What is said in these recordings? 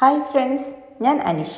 Hi friends ഞാൻ Anisha.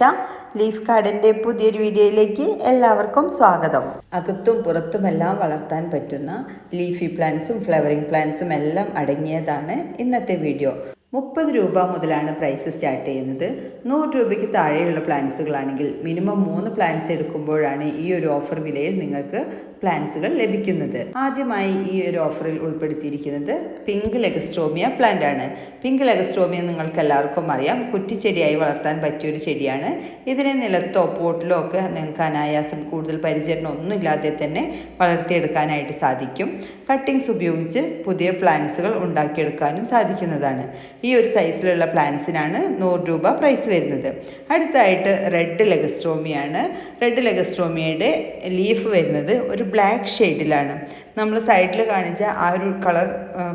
Leaf ഗാർഡന്റെ പുതിയൊരു വീഡിയോയിലേക്ക് എല്ലാവർക്കും സ്വാഗതം. അകത്തും പുറത്തുമെല്ലാം വളർത്താൻ പറ്റുന്ന ലീഫി പ്ലാന്റ്സും ഫ്ലവറിംഗ് പ്ലാന്റ്സും എല്ലാം അടങ്ങിയതാണ് ഇന്നത്തെ വീഡിയോ. മുപ്പത് രൂപ മുതലാണ് പ്രൈസ് സ്റ്റാർട്ട് ചെയ്യുന്നത്. നൂറ് രൂപയ്ക്ക് താഴെയുള്ള പ്ലാന്റ്സുകളാണെങ്കിൽ മിനിമം മൂന്ന് പ്ലാന്റ്സ് എടുക്കുമ്പോഴാണ് ഈ ഒരു ഓഫർ വിലയിൽ നിങ്ങൾക്ക് പ്ലാന്റ്സുകൾ ലഭിക്കുന്നത്. ആദ്യമായി ഈ ഒരു ഓഫറിൽ ഉൾപ്പെടുത്തിയിരിക്കുന്നത് പിങ്ക് ലെഗസ്ട്രോമിയ പ്ലാന്റ് ആണ്. പിങ്ക് ലെഗസ്ട്രോമിയ നിങ്ങൾക്ക് എല്ലാവർക്കും അറിയാം. കുറ്റിച്ചെടിയായി വളർത്താൻ പറ്റിയ ഒരു ചെടിയാണ്. ഇതിനെ നിലത്തോ പോട്ടിലോ ഒക്കെ നിങ്ങൾക്ക് അനായാസം കൂടുതൽ പരിചരണം ഒന്നുമില്ലാതെ തന്നെ വളർത്തിയെടുക്കാനായിട്ട് സാധിക്കും. കട്ടിങ്സ് ഉപയോഗിച്ച് പുതിയ പ്ലാന്റ്സുകൾ ഉണ്ടാക്കിയെടുക്കാനും സാധിക്കുന്നതാണ്. ഈ ഒരു സൈസിലുള്ള പ്ലാന്റ്സിനാണ് നൂറ് രൂപ പ്രൈസ് വരുന്നത്. അടുത്തായിട്ട് റെഡ് ലെഗസ്ട്രോമിയാണ് റെഡ് ലെഗസ്ട്രോമിയയുടെ ലീഫ് വരുന്നത് ഒരു ബ്ലാക്ക് ഷെയ്ഡിലാണ് നമ്മൾ സൈഡിൽ കാണിച്ച ആ ഒരു കളർ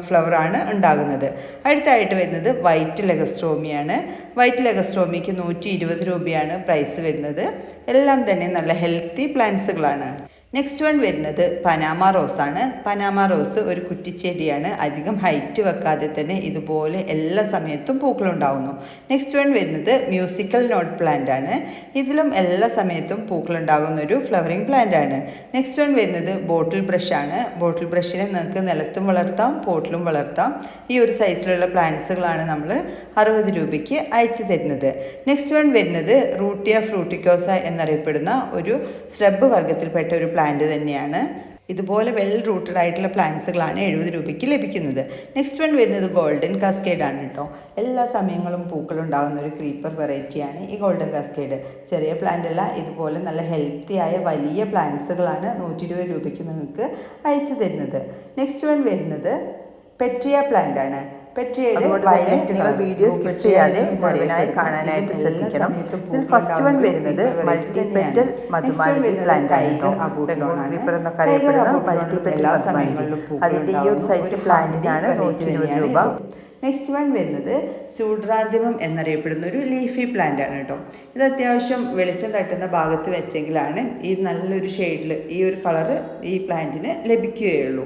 ഫ്ലവറാണ് ഉണ്ടാകുന്നത്. അടുത്തായിട്ട് വരുന്നത് വൈറ്റ് ലെഗസ്ട്രോമിയാണ് വൈറ്റ് ലെഗസ്ട്രോമിക്ക് നൂറ്റി ഇരുപത് രൂപയാണ് പ്രൈസ് വരുന്നത്. എല്ലാം തന്നെ നല്ല ഹെൽത്തി പ്ലാന്റ്സുകളാണ് നെക്സ്റ്റ് വൺ വരുന്നത് പനാമ റോസ് ആണ്. പനാമ റോസ് ഒരു കുറ്റിച്ചെടിയാണ്. അധികം ഹൈറ്റ് വെക്കാതെ തന്നെ ഇതുപോലെ എല്ലാ സമയത്തും പൂക്കളുണ്ടാവുന്നു നെക്സ്റ്റ് വൺ വരുന്നത് മ്യൂസിക്കൽ നോട്ട് പ്ലാന്റ് ആണ്. ഇതിലും എല്ലാ സമയത്തും പൂക്കളുണ്ടാകുന്ന ഒരു ഫ്ലവറിംഗ് പ്ലാന്റ് ആണ്. നെക്സ്റ്റ് വൺ വരുന്നത് ബോട്ടിൽ ബ്രഷ് ആണ്. ബോട്ടിൽ ബ്രഷിനെ നിങ്ങൾക്ക് നിലത്തും വളർത്താം പോട്ടിലും വളർത്താം. ഈ ഒരു സൈസിലുള്ള പ്ലാന്റ്സുകളാണ് നമ്മൾ അറുപത് രൂപയ്ക്ക് അയച്ചു തരുന്നത്. നെക്സ്റ്റ് വൺ വരുന്നത് റൂട്ടിയ ഫ്രൂട്ടിക്കോസ എന്നറിയപ്പെടുന്ന ഒരു സ്രബ് വർഗത്തിൽപ്പെട്ട ഒരു പ്ലാന്റ് തന്നെയാണ്. ഇതുപോലെ വെൽ റൂട്ടഡ് ആയിട്ടുള്ള പ്ലാന്റ്സുകളാണ് എഴുപത് രൂപയ്ക്ക് ലഭിക്കുന്നത്. നെക്സ്റ്റ് വൺ വരുന്നത് ഗോൾഡൻ കാസ്കേഡ് ആണ് കേട്ടോ എല്ലാ സമയങ്ങളും പൂക്കൾ ഉണ്ടാകുന്ന ഒരു ക്രീപ്പർ വെറൈറ്റിയാണ് ഈ ഗോൾഡൻ കാസ്കേഡ് ചെറിയ പ്ലാന്റ് അല്ല ഇതുപോലെ നല്ല ഹെൽത്തി ആയ വലിയ പ്ലാന്റ്സുകളാണ് നൂറ്റി ഇരുപത് രൂപയ്ക്ക് നിങ്ങൾക്ക് അയച്ചു തരുന്നത്. നെക്സ്റ്റ് വൺ വരുന്നത് പെട്രിയ പ്ലാന്റ് ആണ്. പെട്രിയയുടെ വയലറ്റ് കളർ വീഡിയോ സ്കിപ്പ് ചെയ്യാതെ മുഴുവനായി കാണാനായിട്ട് ശ്രദ്ധിക്കണം. ഇതിൽ ഫസ്റ്റ് വൺ വരുന്നത് മൾട്ടിപെറ്റൽ മധുമാലി പ്ലാന്റ് ആയിരിക്കും അറിയപ്പെടുന്ന മൾട്ടി പെറ്റൽ സമയങ്ങളിലും അതിന്റെ ഈ ഒരു സൈസ് പ്ലാന്റിനാണ് നൂറ്റി ഇരുപത് രൂപ. നെക്സ്റ്റ് വൺ വരുന്നത് സൂഡ്രാന്തിമം എന്നറിയപ്പെടുന്ന ഒരു ലീഫി പ്ലാന്റ് ആണ് കേട്ടോ. ഇത് അത്യാവശ്യം വെളിച്ചം തട്ടുന്ന ഭാഗത്ത് വെച്ചെങ്കിലാണ് ഈ നല്ലൊരു ഷെയ്ഡിൽ ഈ ഒരു കളറ് ഈ പ്ലാന്റിന് ലഭിക്കുകയുള്ളൂ.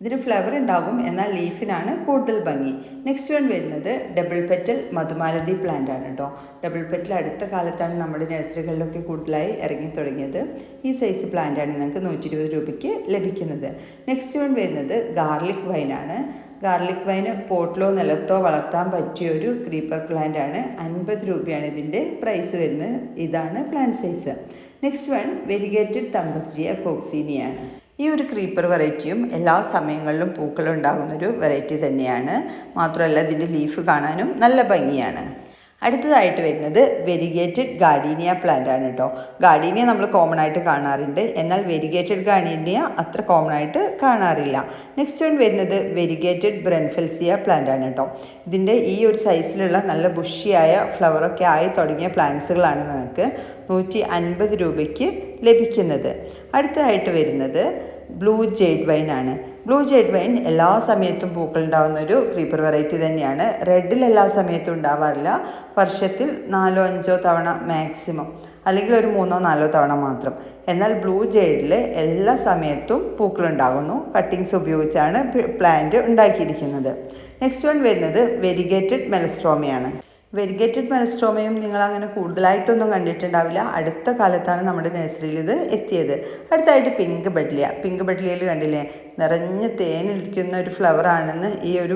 ഇതിന് ഫ്ലവർ ഉണ്ടാകും എന്നാൽ ലീഫിനാണ് കൂടുതൽ ഭംഗി. നെക്സ്റ്റ് വൺ വരുന്നത് ഡബിൾ പെറ്റൽ മധുമാലതി പ്ലാന്റ് ആണ് കേട്ടോ ഡബിൾ പെറ്റൽ അടുത്ത കാലത്താണ് നമ്മുടെ നഴ്സറികളിലൊക്കെ കൂടുതലായി ഇറങ്ങി തുടങ്ങിയത്. ഈ സൈസ് പ്ലാന്റ് ആണ് നിങ്ങൾക്ക് നൂറ്റി ഇരുപത് രൂപയ്ക്ക് ലഭിക്കുന്നത്. നെക്സ്റ്റ് വൺ വരുന്നത് ഗാർലിക് വൈനാണ് ഗാർലിക് വൈന് പോട്ടിലോ നിലത്തോ വളർത്താൻ പറ്റിയ ഒരു ക്രീപ്പർ പ്ലാന്റ് ആണ്. അൻപത് രൂപയാണ് ഇതിന്റെ പ്രൈസ് വരുന്നത്. ഇതാണ് plant size next one variegated thunbergia കോക്സീനിയാണ് ഈ ഒരു ക്രീപ്പർ വെറൈറ്റിയും എല്ലാ സമയങ്ങളിലും പൂക്കളുണ്ടാകുന്ന ഒരു വെറൈറ്റി തന്നെയാണ്. മാത്രമല്ല ഇതിന്റെ ലീഫ് കാണാനും നല്ല ഭംഗിയാണ്. അടുത്തതായിട്ട് വരുന്നത് വെരിഗേറ്റഡ് ഗാർഡീനിയ പ്ലാന്റ് ആണ് കേട്ടോ ഗാർഡീനിയ നമ്മൾ കോമൺ ആയിട്ട് കാണാറുണ്ട്. എന്നാൽ വെരിഗേറ്റഡ് ഗാർഡീനിയ അത്ര കോമൺ ആയിട്ട് കാണാറില്ല. നെക്സ്റ്റ് വൺ വരുന്നത് വെരിഗേറ്റഡ് ബ്രൻഫെൽസിയ പ്ലാന്റ് ആണ് കേട്ടോ ഇതിന്റെ ഈ ഒരു സൈസിലുള്ള നല്ല ബുഷിയായ ഫ്ലവറൊക്കെ ആയി തുടങ്ങിയ പ്ലാന്റ്സുകളാണ് നിങ്ങൾക്ക് നൂറ്റി അൻപത് രൂപയ്ക്ക് ലഭിക്കുന്നത്. അടുത്തതായിട്ട് വരുന്നത് ബ്ലൂ ജെയ്ഡ് വൈൻ ആണ്. ബ്ലൂ ജെയ്ഡ് വൈൻ എല്ലാ സമയത്തും പൂക്കൾ ഉണ്ടാകുന്ന ഒരു ക്രീപ്പർ വെറൈറ്റി തന്നെയാണ്. റെഡിൽ എല്ലാ സമയത്തും ഉണ്ടാവാറില്ല. വർഷത്തിൽ നാലോ അഞ്ചോ തവണ മാക്സിമം അല്ലെങ്കിൽ ഒരു മൂന്നോ നാലോ തവണ മാത്രം. എന്നാൽ ബ്ലൂ ജെയ്ഡിൽ എല്ലാ സമയത്തും പൂക്കൾ ഉണ്ടാകുന്നു കട്ടിങ്സ് ഉപയോഗിച്ചാണ് പ്ലാന്റ് ഉണ്ടാക്കിയിരിക്കുന്നത്. നെക്സ്റ്റ് വൺ വരുന്നത് വെരിഗേറ്റഡ് മെലസ്ട്രോമയാണ് വെരിഗേറ്റഡ് മെലസ്ട്രോമയും നിങ്ങൾ അങ്ങനെ കൂടുതലായിട്ടൊന്നും കണ്ടിട്ടുണ്ടാവില്ല. അടുത്ത കാലത്താണ് നമ്മുടെ നഴ്സറിയിൽ ഇത് എത്തിയത്. അടുത്തായിട്ട് പിങ്ക് ബഡ്ലിയ. പിങ്ക് ബഡ്ലിയയിൽ കണ്ടില്ലേ? നിറഞ്ഞ് തേനിരിക്കുന്ന ഒരു ഫ്ലവറാണെന്ന് ഈ ഒരു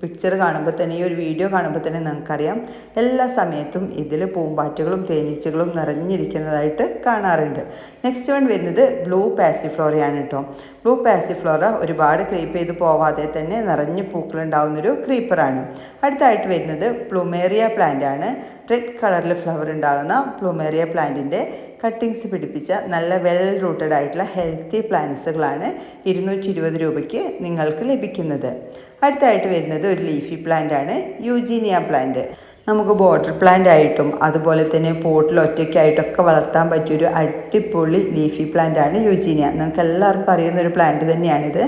പിക്ചർ കാണുമ്പോൾ തന്നെ ഈ ഒരു വീഡിയോ കാണുമ്പോൾ തന്നെ നിങ്ങൾക്കറിയാം എല്ലാ സമയത്തും ഇതിൽ പൂമ്പാറ്റകളും തേനീച്ചകളും നിറഞ്ഞിരിക്കുന്നതായിട്ട് കാണാറുണ്ട്. നെക്സ്റ്റ് വൺ വരുന്നത് ബ്ലൂ പാസിഫ്ലോറയാണ് കേട്ടോ ബ്ലൂ പാസിഫ്ലോറ ഒരുപാട് ക്രീപ്പ് ചെയ്ത് പോവാതെ തന്നെ നിറഞ്ഞ് പൂക്കളുണ്ടാവുന്നൊരു ക്രീപ്പറാണ് അടുത്തായിട്ട് വരുന്നത് പ്ലൂമേറിയ പ്ലാന്റ് ആണ് റെഡ് കളറിൽ ഫ്ലവർ ഉണ്ടാകുന്ന പ്ലൂമേറിയ പ്ലാന്റിന്റെ കട്ടിങ്സ് പിടിപ്പിച്ച നല്ല വെൽ റൂട്ടഡ് ആയിട്ടുള്ള ഹെൽത്തി പ്ലാന്റ്സുകളാണ് ഇരുന്നൂറ്റി രൂപയ്ക്ക് നിങ്ങൾക്ക് ലഭിക്കുന്നത്. അടുത്തായിട്ട് വരുന്നത് ഒരു ലീഫി പ്ലാന്റ് ആണ് യൂജീനിയ പ്ലാന്റ് നമുക്ക് ബോർഡർ പ്ലാന്റ് ആയിട്ടും അതുപോലെ തന്നെ പോട്ടിൽ ഒറ്റയ്ക്കായിട്ടൊക്കെ വളർത്താൻ പറ്റിയൊരു അടിപൊളി ലീഫി പ്ലാന്റ് ആണ് യൂജീനിയ നിങ്ങൾക്ക് എല്ലാവർക്കും അറിയുന്ന ഒരു പ്ലാന്റ് തന്നെയാണിത്.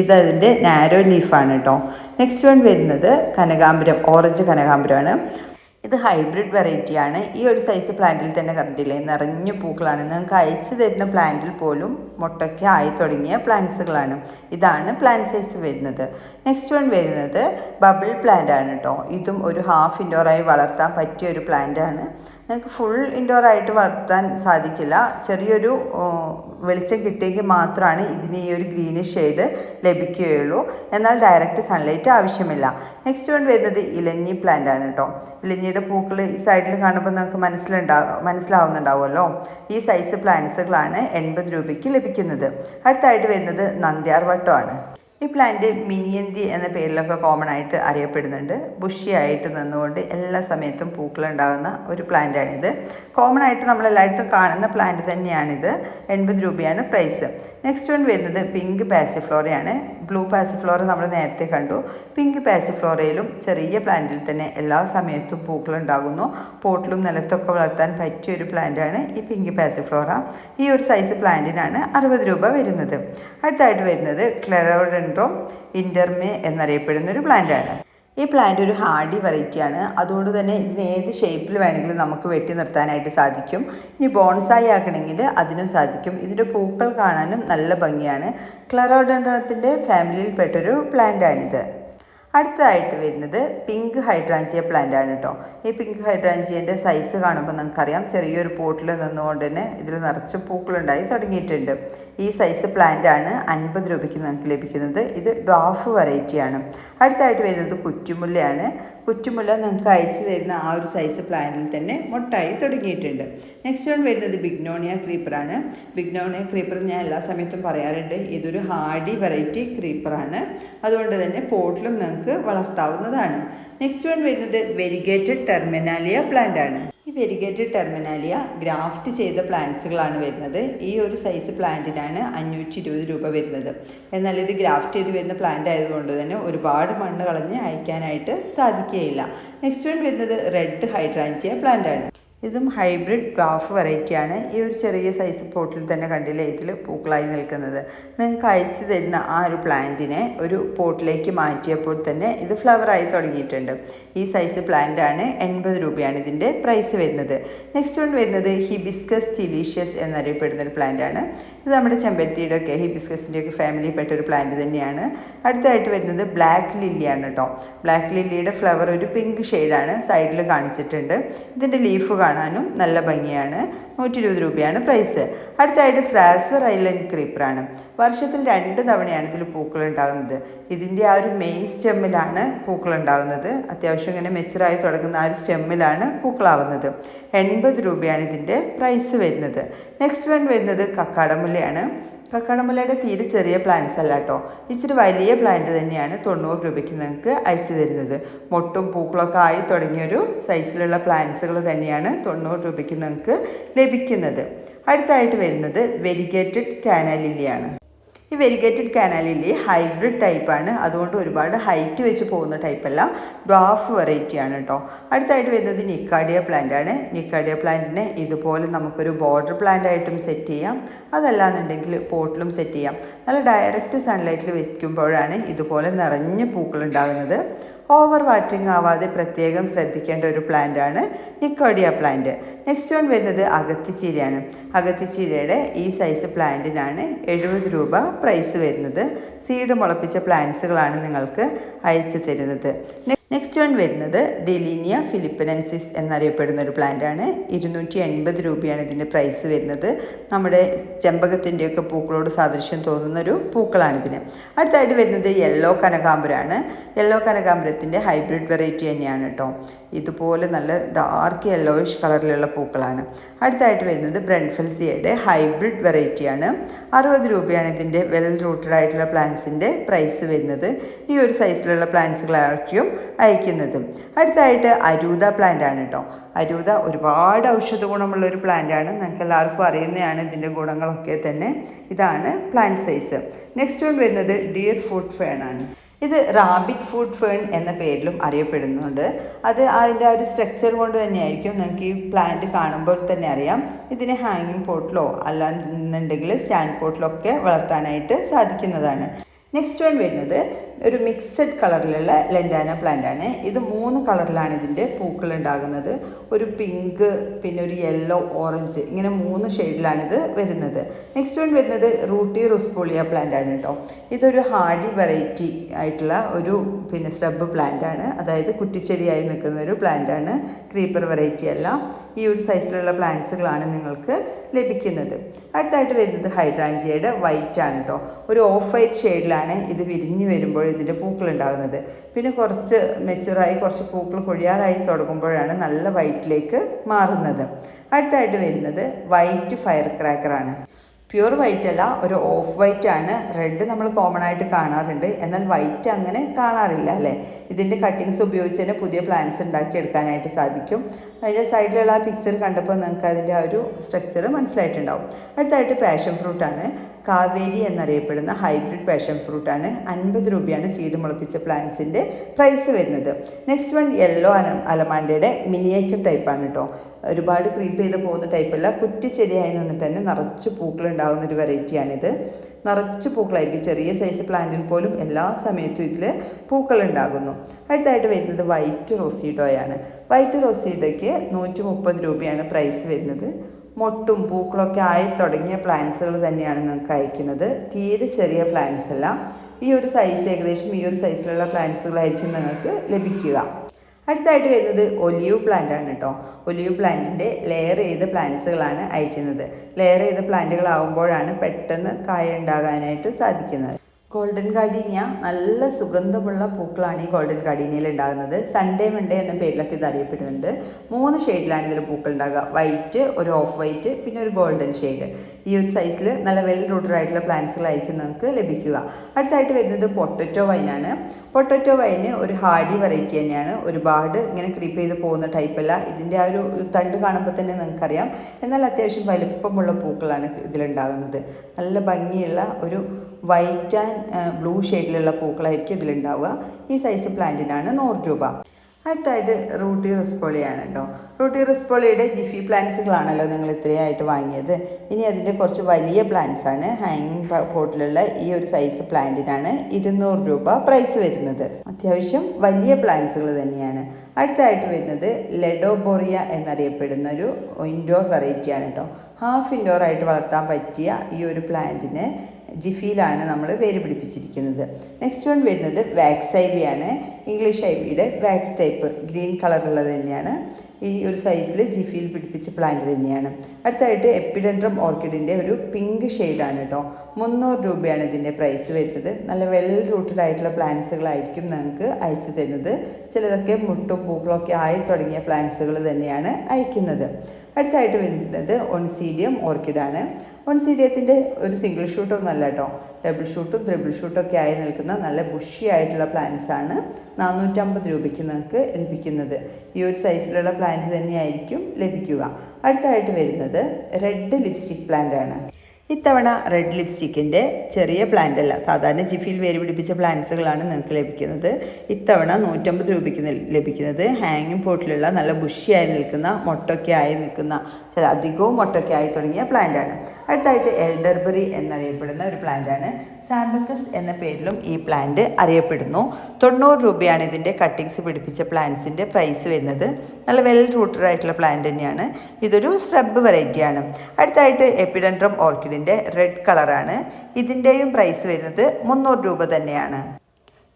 ഇത് അതിന്റെ നാരോ ലീഫാണ് കേട്ടോ നെക്സ്റ്റ് വൺ വരുന്നത് കനകാംബരം ഓറഞ്ച് കനകാംബരമാണ്. ഇത് ഹൈബ്രിഡ് വെറൈറ്റിയാണ് ഈ ഒരു സൈസ് പ്ലാന്റിൽ തന്നെ കണ്ടില്ലേ നിറഞ്ഞ പൂക്കളാണ്. നിങ്ങൾക്ക് അയച്ചു തരുന്ന പ്ലാന്റിൽ പോലും മുട്ടയ്ക്ക് ആയി തുടങ്ങിയ പ്ലാന്റ്സുകളാണ് ഇതാണ് പ്ലാന്റ് സൈസ് വരുന്നത്. നെക്സ്റ്റ് വൺ വരുന്നത് ബബിൾ പ്ലാന്റ് ആണ് കേട്ടോ ഇതും ഒരു ഹാഫ് ഇൻഡോറായി വളർത്താൻ പറ്റിയ ഒരു പ്ലാന്റ് ആണ്. നിങ്ങൾക്ക് ഫുൾ ഇൻഡോർ ആയിട്ട് വളർത്താൻ സാധിക്കില്ല. ചെറിയൊരു വെളിച്ചം കിട്ടിയെങ്കിൽ മാത്രമാണ് ഇതിന് ഈ ഒരു ഗ്രീനിഷ് ഷെയ്ഡ് ലഭിക്കുകയുള്ളൂ. എന്നാൽ ഡയറക്റ്റ് സൺലൈറ്റ് ആവശ്യമില്ല. നെക്സ്റ്റ് വൺ വരുന്നത് ഇലഞ്ഞി പ്ലാന്റ് ആണ് കേട്ടോ ഇലഞ്ഞിയുടെ പൂക്കൾ ഈ സൈഡിൽ കാണുമ്പോൾ നിങ്ങൾക്ക് മനസ്സിലുണ്ടാ മനസ്സിലാവുന്നുണ്ടാവുമല്ലോ. ഈ സൈസ് പ്ലാന്റ്സുകളാണ് എൺപത് രൂപയ്ക്ക് ലഭിക്കുന്നത്. അടുത്തായിട്ട് വരുന്നത് നന്ദ്യാർ വട്ടമാണ്. ഈ പ്ലാന്റ് മിനിയന്തി എന്ന പേരിലൊക്കെ കോമൺ ആയിട്ട് അറിയപ്പെടുന്നുണ്ട്. ബുഷിയായിട്ട് നിന്നുകൊണ്ട് എല്ലാ സമയത്തും പൂക്കളുണ്ടാകുന്ന ഒരു പ്ലാന്റാണിത് കോമൺ ആയിട്ട് നമ്മൾ എല്ലായിടത്തും കാണുന്ന പ്ലാന്റ് തന്നെയാണിത്. എൺപത് രൂപയാണ് പ്രൈസ് നെക്സ്റ്റ് വൺ വരുന്നത് പിങ്ക് പാസിഫ്ലോറയാണ് ബ്ലൂ പാസിഫ്ലോറ നമ്മൾ നേരത്തെ കണ്ടു. പിങ്ക് പാസിഫ്ലോറയിലും ചെറിയ പ്ലാന്റിൽ തന്നെ എല്ലാ സമയത്തും പൂക്കളുണ്ടാകുന്നു പോട്ടിലും നിലത്തൊക്കെ വളർത്താൻ പറ്റിയ ഒരു പ്ലാന്റാണ് ഈ പിങ്ക് പാസിഫ്ലോറ ഈ ഒരു സൈസ് പ്ലാന്റിനാണ് അറുപത് രൂപ വരുന്നത്. അടുത്തായിട്ട് വരുന്നത് ക്ലെറോഡെൻഡ്രോം ഇന്റർമേ എന്നറിയപ്പെടുന്ന ഒരു പ്ലാന്റാണ് ഈ പ്ലാന്റ് ഒരു ഹാർഡി വെറൈറ്റിയാണ് അതുകൊണ്ട് തന്നെ ഇതിന് ഏത് ഷേപ്പിൽ വേണമെങ്കിലും നമുക്ക് വെട്ടി നിർത്താനായിട്ട് സാധിക്കും. ഇനി ബോൺസായി ആക്കണമെങ്കിൽ അതിനും സാധിക്കും. ഇതിന്റെ പൂക്കൾ കാണാനും നല്ല ഭംഗിയാണ്. ക്ലറോഡൻഡത്തിന്റെ ഫാമിലിയിൽപ്പെട്ടൊരു പ്ലാന്റാണിത് അടുത്തതായിട്ട് വരുന്നത് പിങ്ക് ഹൈഡ്രാഞ്ചിയ പ്ലാന്റ് ആണ് കേട്ടോ ഈ പിങ്ക് ഹൈഡ്രാഞ്ചിയന്റെ സൈസ് കാണുമ്പോൾ നമുക്കറിയാം ചെറിയൊരു പോട്ടിൽ നിന്നുകൊണ്ട് തന്നെ ഇതിൽ നിറച്ച് പൂക്കളുണ്ടായി തുടങ്ങിയിട്ടുണ്ട്. ഈ സൈസ് പ്ലാന്റ് ആണ് അൻപത് രൂപയ്ക്ക് നമുക്ക് ലഭിക്കുന്നത്. ഇത് ഡ്വാഫ് വെറൈറ്റിയാണ് അടുത്തായിട്ട് വരുന്നത് കുറ്റുമുല്ലയാണ്. കുറ്റുമുല്ല നിങ്ങൾക്ക് അയച്ചു തരുന്ന ആ ഒരു സൈസ് പ്ലാന്റിൽ തന്നെ മുട്ടായി തുടങ്ങിയിട്ടുണ്ട്. നെക്സ്റ്റ് വൺ വരുന്നത് ബിഗ്നോണിയ ക്രീപ്പറാണ് ബിഗ്നോണിയ ക്രീപ്പർ ഞാൻ എല്ലാ സമയത്തും പറയാറുണ്ട്. ഇതൊരു ഹാർഡി വെറൈറ്റി ക്രീപ്പറാണ് അതുകൊണ്ട് തന്നെ പോട്ടിലും നിങ്ങൾക്ക് വളർത്താവുന്നതാണ്. നെക്സ്റ്റ് വൺ വരുന്നത് വെരിഗേറ്റഡ് ടെർമിനാലിയ പ്ലാന്റ് ആണ്. ഈ വെരിഗേറ്റഡ് ടെർമിനാലിയ ഗ്രാഫ്റ്റ് ചെയ്ത പ്ലാന്റ്സുകളാണ് വരുന്നത്. ഈ ഒരു സൈസ് പ്ലാന്റിനാണ് അഞ്ഞൂറ്റി ഇരുപത് രൂപ വരുന്നത്. എന്നാൽ ഇത് ഗ്രാഫ്റ്റ് ചെയ്ത് വരുന്ന പ്ലാന്റ് ആയതുകൊണ്ട് തന്നെ ഒരുപാട് മണ്ണ് കളഞ്ഞ് അയക്കാനായിട്ട് സാധിക്കുകയില്ല. നെക്സ്റ്റ് വൺ വരുന്നത് റെഡ് ഹൈഡ്രാഞ്ചിയ പ്ലാന്റ് ആണ് ഇതും ഹൈബ്രിഡ് ഡ്വാഫ് വെറൈറ്റിയാണ് ഈ ഒരു ചെറിയ സൈസ് പോട്ടിൽ തന്നെ കണ്ടില്ലേ? ഇതിൽ പൂക്കളായി നിൽക്കുന്നത്. നിങ്ങൾക്ക് അയച്ചു തരുന്ന ആ ഒരു പ്ലാന്റിനെ ഒരു പോട്ടിലേക്ക് മാറ്റിയപ്പോൾ തന്നെ ഇത് ഫ്ലവറായി തുടങ്ങിയിട്ടുണ്ട്. ഈ സൈസ് പ്ലാന്റാണ് എൺപത് രൂപയാണ് ഇതിന്റെ പ്രൈസ് വരുന്നത്. നെക്സ്റ്റ് വൺ വരുന്നത് ഹിബിസ്കസ് ചിലീഷ്യസ് എന്നറിയപ്പെടുന്ന ഒരു പ്ലാന്റാണ് ഇത് നമ്മുടെ ചെമ്പരത്തിയുടെ ഒക്കെ ഹിബിസ്കസിന്റെ ഒക്കെ ഫാമിലിയിൽപ്പെട്ട ഒരു പ്ലാന്റ് തന്നെയാണ്. അടുത്തായിട്ട് വരുന്നത് ബ്ലാക്ക് ലില്ലിയാണ് കേട്ടോ ബ്ലാക്ക് ലില്ലിയുടെ ഫ്ലവർ ഒരു പിങ്ക് ഷെയ്ഡാണ് സൈഡിൽ കാണിച്ചിട്ടുണ്ട്. ഇതിന്റെ ലീഫ് കാണാനും നല്ല ഭംഗിയാണ്. നൂറ്റി ഇരുപത് രൂപയാണ് പ്രൈസ് അടുത്തായിട്ട് ഫ്രാസർ ഐലൻഡ് ക്രീപ്പറാണ് വർഷത്തിൽ രണ്ട് തവണയാണ് ഇതിൽ പൂക്കൾ ഉണ്ടാകുന്നത്. ഇതിന്റെ ആ ഒരു മെയിൻ സ്റ്റെമ്മിലാണ് പൂക്കൾ ഉണ്ടാകുന്നത്. അത്യാവശ്യം ഇങ്ങനെ മെച്ചുറായി തുടങ്ങുന്ന ആ ഒരു സ്റ്റെമ്മിലാണ് പൂക്കളാവുന്നത്. എൺപത് രൂപയാണ് ഇതിന്റെ പ്രൈസ് വരുന്നത്. നെക്സ്റ്റ് വൺ വരുന്നത് കക്കാടമുല്ലയാണ്. കക്കാടമുല്ലയുടെ തീരെ ചെറിയ പ്ലാന്റ്സ് അല്ല കേട്ടോ ഇച്ചിരി വലിയ പ്ലാന്റ് തന്നെയാണ് തൊണ്ണൂറ് രൂപയ്ക്ക് നിങ്ങൾക്ക് അയച്ചു തരുന്നത്. മൊട്ടും പൂക്കളൊക്കെ ആയി തുടങ്ങിയൊരു സൈസിലുള്ള പ്ലാന്റ്സുകൾ തന്നെയാണ് തൊണ്ണൂറ് രൂപയ്ക്ക് നിങ്ങൾക്ക് ലഭിക്കുന്നത്. അടുത്തായിട്ട് വരുന്നത് വെരിഗേറ്റഡ് കാനാലില്ലിയാണ് ഈ വെരിഗേറ്റഡ് കാനാലില്ലി ഹൈബ്രിഡ് ടൈപ്പാണ്. അതുകൊണ്ട് ഒരുപാട് ഹൈറ്റ് വെച്ച് പോകുന്ന ടൈപ്പല്ല ഡ്വാഫ് വെറൈറ്റിയാണ് കേട്ടോ അടുത്തായിട്ട് വരുന്നത് നിക്കാഡിയ പ്ലാന്റ് ആണ് നിക്കാഡിയ പ്ലാന്റിനെ ഇതുപോലെ നമുക്കൊരു ബോർഡർ പ്ലാന്റ് ആയിട്ടും സെറ്റ് ചെയ്യാം. അതല്ലാന്നുണ്ടെങ്കിൽ പോട്ടിലും സെറ്റ് ചെയ്യാം. നല്ല ഡയറക്റ്റ് സൺലൈറ്റിൽ വെക്കുമ്പോഴാണ് ഇതുപോലെ നിറഞ്ഞ പൂക്കൾ ഉണ്ടാകുന്നത്. ഓവർ വാട്ടറിങ് ആവാതെ പ്രത്യേകം ശ്രദ്ധിക്കേണ്ട ഒരു പ്ലാന്റ് ആണ് നിക്കോഡിയ പ്ലാന്റ് നെക്സ്റ്റ് വൺ വരുന്നത് അകത്തിച്ചീരയാണ്. അകത്തിച്ചീരയുടെ ഈ സൈസ് പ്ലാന്റിനാണ് എഴുപത് രൂപ പ്രൈസ് വരുന്നത്. സീഡ് മുളപ്പിച്ച പ്ലാന്റ്സുകളാണ് നിങ്ങൾക്ക് അയച്ചു തരുന്നത്. നെക്സ്റ്റ് വൺ വരുന്നത് ഡെലീനിയ ഫിലിപ്പിനൻസിസ് എന്നറിയപ്പെടുന്ന ഒരു പ്ലാന്റ് ആണ്. ഇരുന്നൂറ്റി എൺപത് രൂപയാണ് ഇതിന്റെ പ്രൈസ് വരുന്നത്. നമ്മുടെ ചെമ്പകത്തിന്റെയൊക്കെ പൂക്കളോട് സാദൃശ്യം തോന്നുന്ന ഒരു പൂക്കളാണിതിന് അടുത്തായിട്ട് വരുന്നത് യെല്ലോ കനകാമ്പരാണ്. യെല്ലോ കനകാമ്പരത്തിന്റെ ഹൈബ്രിഡ് വെറൈറ്റി തന്നെയാണ് കേട്ടോ ഇതുപോലെ നല്ല ഡാർക്ക് യെല്ലോയിഷ് കളറിലുള്ള പൂക്കളാണ്. അടുത്തായിട്ട് വരുന്നത് ബ്രൺഫെൽസിയയുടെ ഹൈബ്രിഡ് വെറൈറ്റിയാണ് അറുപത് രൂപയാണ് ഇതിന്റെ വെൽ റൂട്ടഡ് ആയിട്ടുള്ള പ്ലാന്റ്സിന്റെ പ്രൈസ് വരുന്നത്. ഈ ഒരു സൈസിലുള്ള പ്ലാന്റ്സുകളായിരിക്കും അയക്കുന്നത്. അടുത്തായിട്ട് അരൂത പ്ലാന്റ് ആണ് കേട്ടോ അരൂത ഒരുപാട് ഔഷധ ഗുണമുള്ള ഒരു പ്ലാന്റ് ആണ്. നിങ്ങൾക്ക് എല്ലാവർക്കും അറിയുന്നതാണ് ഇതിന്റെ ഗുണങ്ങളൊക്കെ തന്നെ. ഇതാണ് പ്ലാന്റ് സൈസ് നെക്സ്റ്റ് വൺ വരുന്നത് ഡിയർ ഫുഡ് ഫേൺ ആണ്. ഇത് റാബിറ്റ് ഫുഡ് ഫേൺ എന്ന പേരിലും അറിയപ്പെടുന്നുണ്ട്. അത് അതിന്റെ ആ ഒരു സ്ട്രക്ചർ കൊണ്ട് തന്നെയായിരിക്കും നിങ്ങൾക്ക് ഈ പ്ലാന്റ് കാണുമ്പോൾ തന്നെ അറിയാം. ഇതിനെ ഹാങ്ങിങ് പോട്ടിലോ അല്ലാന്നുണ്ടെങ്കിൽ സ്റ്റാൻഡ് പോട്ടിലോ ഒക്കെ വളർത്താനായിട്ട് സാധിക്കുന്നതാണ്. നെക്സ്റ്റ് വൺ വരുന്നത് ഒരു മിക്സഡ് കളറിലുള്ള ലെൻഡാന പ്ലാന്റ് ആണ്. ഇത് മൂന്ന് കളറിലാണ് ഇതിന്റെ പൂക്കൾ ഉണ്ടാകുന്നത്. ഒരു പിങ്ക് പിന്നെ ഒരു യെല്ലോ ഓറഞ്ച് ഇങ്ങനെ മൂന്ന് ഷെയ്ഡിലാണിത് വരുന്നത്. നെക്സ്റ്റ് വൺ വരുന്നത് റൂട്ടി റുസ്പോളിയ പ്ലാന്റ് ആണ് കേട്ടോ ഇതൊരു ഹാർഡി വെറൈറ്റി ആയിട്ടുള്ള ഒരു പിന്നെ സ്റ്റബ് പ്ലാന്റ് ആണ്. അതായത് കുറ്റിച്ചെടിയായി നിൽക്കുന്ന ഒരു പ്ലാന്റ് ആണ്. ക്രീപ്പർ വെറൈറ്റി അല്ല. ഈ ഒരു സൈസിലുള്ള പ്ലാന്റ്സുകളാണ് നിങ്ങൾക്ക് ലഭിക്കുന്നത്. അടുത്തായിട്ട് വരുന്നത് ഹൈഡ്രാഞ്ചിയയുടെ വൈറ്റ് ആണ് കേട്ടോ ഒരു ഓഫ് വൈറ്റ് ഷെയ്ഡിലാണ് ഇത് വിരിഞ്ഞ് വരുമ്പോൾ ഇതിന്റെ പൂക്കൾ ഉണ്ടാകുന്നത് പിന്നെ കുറച്ച് മെച്ചുറായി കുറച്ച് പൂക്കൾ കൊഴിയാറായി തുടങ്ങുമ്പോഴാണ് നല്ല വൈറ്റിലേക്ക് മാറുന്നത്. അടുത്തായിട്ട് വരുന്നത് വൈറ്റ് ഫയർ ക്രാക്കറാണ് പ്യൂർ വൈറ്റ് അല്ല ഒരു ഓഫ് വൈറ്റ് ആണ്. റെഡ് നമ്മൾ കോമൺ ആയിട്ട് കാണാറുണ്ട്. എന്നാൽ വൈറ്റ് അങ്ങനെ കാണാറില്ല അല്ലേ? ഇതിന്റെ കട്ടിങ്സ് ഉപയോഗിച്ച് തന്നെ പുതിയ പ്ലാന്റ്സ് ഉണ്ടാക്കിയെടുക്കാനായിട്ട് സാധിക്കും. അതിന്റെ സൈഡിലുള്ള ആ പിക്ചർ കണ്ടപ്പോൾ നിങ്ങൾക്ക് അതിന്റെ ആ ഒരു സ്ട്രക്ചർ മനസ്സിലായിട്ടുണ്ടാവും. അടുത്തായിട്ട് പാഷൻ ഫ്രൂട്ടാണ് കാവേരി എന്നറിയപ്പെടുന്ന ഹൈബ്രിഡ് പാഷൻ ഫ്രൂട്ടാണ് അൻപത് രൂപയാണ് സീഡ് മുളപ്പിച്ച പ്ലാന്റ്സിന്റെ പ്രൈസ് വരുന്നത്. നെക്സ്റ്റ് വൺ യെല്ലോ അല അലമാണ്ടയുടെ മിനിയേച്ചർ ടൈപ്പാണ് കേട്ടോ ഒരുപാട് ക്രീപ്പ് ചെയ്ത് പോകുന്ന ടൈപ്പല്ല കുറ്റിച്ചെടിയായി നിന്നിട്ട് തന്നെ നിറച്ച് പൂക്കളുണ്ടാകുന്ന ഒരു വെറൈറ്റിയാണിത് നിറച്ച് പൂക്കളായിരിക്കും. ചെറിയ സൈസ് പ്ലാന്റിൽ പോലും എല്ലാ സമയത്തും ഇതിൽ പൂക്കൾ ഉണ്ടാകുന്നു അടുത്തായിട്ട് വരുന്നത് വൈറ്റ് റോസിഡോയാണ് വൈറ്റ് റോസീഡോയ്ക്ക് നൂറ്റി മുപ്പത് രൂപയാണ് പ്രൈസ് വരുന്നത്. മൊട്ടും പൂക്കളൊക്കെ ആയി തുടങ്ങിയ പ്ലാന്റ്സുകൾ തന്നെയാണ് നിങ്ങൾക്ക് അയക്കുന്നത്. തീരെ ചെറിയ പ്ലാന്റ്സ് അല്ല. ഈ ഒരു സൈസ് ഏകദേശം ഈ ഒരു സൈസിലുള്ള പ്ലാന്റ്സുകളായിരിക്കും നിങ്ങൾക്ക് ലഭിക്കുക. അടുത്തായിട്ട് വരുന്നത് ഒലിവ് പ്ലാന്റ് ആണ് കേട്ടോ ഒലിവ് പ്ലാന്റിന്റെ ലെയർ ചെയ്ത പ്ലാന്റ്സുകളാണ് അയക്കുന്നത്. ലെയർ ചെയ്ത പ്ലാന്റുകളാവുമ്പോഴാണ് പെട്ടെന്ന് കായ ഉണ്ടാകാനായിട്ട് സാധിക്കുന്നത്. ഗോൾഡൻ ഗാർഡീനിയ നല്ല സുഗന്ധമുള്ള പൂക്കളാണ് ഈ ഗോൾഡൻ ഗാർഡീനിയയിൽ ഉണ്ടാകുന്നത്. സൺഡേ മൺഡേ എന്ന പേരിലൊക്കെ ഇത് അറിയപ്പെടുന്നുണ്ട്. മൂന്ന് ഷെയ്ഡിലാണ് ഇതിൽ പൂക്കൾ ഉണ്ടാകുക വൈറ്റ് ഒരു ഓഫ് വൈറ്റ് പിന്നെ ഒരു ഗോൾഡൻ ഷെയ്ഡ് ഈ ഒരു സൈസിൽ നല്ല വെൽ റൂട്ടഡ് ആയിട്ടുള്ള പ്ലാന്റ്സുകളായിരിക്കും നിങ്ങൾക്ക് ലഭിക്കുക. അടുത്തായിട്ട് വരുന്നത് പൊട്ടറ്റോ വൈനാണ് പൊട്ടറ്റോ വൈന് ഒരു ഹാർഡി വെറൈറ്റി തന്നെയാണ്. ഒരുപാട് ഇങ്ങനെ ക്രീപ്പ് ചെയ്ത് പോകുന്ന ടൈപ്പല്ല ഇതിന്റെ ആ ഒരു തണ്ട് കാണുമ്പോൾ തന്നെ നിങ്ങൾക്കറിയാം. എന്നാൽ അത്യാവശ്യം വലിപ്പമുള്ള പൂക്കളാണ് ഇതിലുണ്ടാകുന്നത്. നല്ല ഭംഗിയുള്ള ഒരു വൈറ്റ് ആൻഡ് ബ്ലൂ ഷെയ്ഡിലുള്ള പൂക്കളായിരിക്കും ഇതിലുണ്ടാവുക. ഈ സൈസ് പ്ലാന്റിനാണ് നൂറ് രൂപ. അടുത്തായിട്ട് റൂട്ടി റിസ്പോളിയാണ് കേട്ടോ റൂട്ടി റിസ്പോളിയുടെ ജിഫി പ്ലാന്റ്സുകളാണല്ലോ നിങ്ങൾ ഇത്രയായിട്ട് വാങ്ങിയത്. ഇനി അതിന്റെ കുറച്ച് വലിയ പ്ലാന്റ്സ് ആണ് ഹാങ്ങിങ് പോട്ടിലുള്ള ഈ ഒരു സൈസ് പ്ലാന്റിനാണ് ഇരുന്നൂറ് രൂപ പ്രൈസ് വരുന്നത്. അത്യാവശ്യം വലിയ പ്ലാന്റ്സുകൾ തന്നെയാണ്. അടുത്തായിട്ട് വരുന്നത് ലെഡോബോറിയ എന്നറിയപ്പെടുന്ന ഒരു ഇൻഡോർ വെറൈറ്റിയാണ് കേട്ടോ ഹാഫ് ഇൻഡോർ ആയിട്ട് വളർത്താൻ പറ്റിയ ഈ ഒരു പ്ലാന്റിന് ജിഫിയിലാണ് നമ്മൾ പേര് പിടിപ്പിച്ചിരിക്കുന്നത്. നെക്സ്റ്റ് വൺ വരുന്നത് വാക്സ് ഐ ആണ്. ഇംഗ്ലീഷ് ഐ വിയുടെ വാക്സ് ടൈപ്പ് ഗ്രീൻ കളറുള്ളത് തന്നെയാണ്. ഈ ഒരു സൈസിൽ ജിഫിയിൽ പിടിപ്പിച്ച പ്ലാന്റ് തന്നെയാണ്. അടുത്തായിട്ട് എപ്പിഡൻഡ്രം ഓർക്കിഡിന്റെ ഒരു പിങ്ക് ഷെയ്ഡാണ് കേട്ടോ. മുന്നൂറ് രൂപയാണ് ഇതിന്റെ പ്രൈസ് വരുന്നത്. നല്ല വെൽ റൂട്ടഡ് ആയിട്ടുള്ള പ്ലാന്റ്സുകളായിരിക്കും നിങ്ങൾക്ക് അയച്ചു തരുന്നത്. ചിലതൊക്കെ മുട്ടും പൂക്കളൊക്കെ ആയി തുടങ്ങിയ പ്ലാന്റ്സുകൾ തന്നെയാണ് അയക്കുന്നത്. അടുത്തായിട്ട് വരുന്നത് ഒൺസീഡിയം ഓർക്കിഡാണ് ഒൺസീഡിയത്തിന്റെ ഒരു സിംഗിൾ ഷൂട്ടൊന്നും അല്ല കേട്ടോ ഡബിൾ ഷൂട്ടും ത്രിബിൾ ഷൂട്ടും ഒക്കെ ആയി നിൽക്കുന്ന നല്ല ബുഷി ആയിട്ടുള്ള പ്ലാന്റ്സ് ആണ് നാനൂറ്റമ്പത് രൂപയ്ക്ക് നിങ്ങൾക്ക് ലഭിക്കുന്നത്. ഈ ഒരു സൈസിലുള്ള പ്ലാന്റ് തന്നെയായിരിക്കും ലഭിക്കുക. അടുത്തായിട്ട് വരുന്നത് റെഡ് ലിപ്സ്റ്റിക് പ്ലാന്റ് ആണ്. ഇത്തവണ റെഡ് ലിപ്സ്റ്റിക്കിന്റെ ചെറിയ പ്ലാന്റ് അല്ല. സാധാരണ ജിഫിയിൽ വേര് പിടിപ്പിച്ച പ്ലാന്റ്സുകളാണ് നിങ്ങൾക്ക് ലഭിക്കുന്നത്. ഇത്തവണ നൂറ്റമ്പത് രൂപയ്ക്ക് ലഭിക്കുന്നത്. ഹാങ്ങിങ് പോട്ടിലുള്ള നല്ല ബുഷിയായി നിൽക്കുന്ന മൊട്ടൊക്കെ ആയി നിൽക്കുന്ന ചില അധികവും മൊട്ടൊക്കെ ആയി തുടങ്ങിയ പ്ലാന്റാണ് അടുത്തായിട്ട് എൽഡർബറി എന്നറിയപ്പെടുന്ന ഒരു പ്ലാന്റാണ് സാമ്പക്കസ് എന്ന പേരിലും ഈ പ്ലാന്റ് അറിയപ്പെടുന്നു. തൊണ്ണൂറ് രൂപയാണ് ഇതിന്റെ കട്ടിങ്സ് പിടിപ്പിച്ച പ്ലാന്റ്സിന്റെ പ്രൈസ് വരുന്നത്. നല്ല വെൽ റൂട്ടഡ് ആയിട്ടുള്ള പ്ലാന്റ് തന്നെയാണ്. ഇതൊരു സ്രബ് വെറൈറ്റിയാണ് അടുത്തായിട്ട് എപ്പിഡൻഡ്രം ഓർക്കിഡിന്റെ റെഡ് കളറാണ് ഇതിന്റെയും പ്രൈസ് വരുന്നത് മുന്നൂറ് രൂപ തന്നെയാണ്.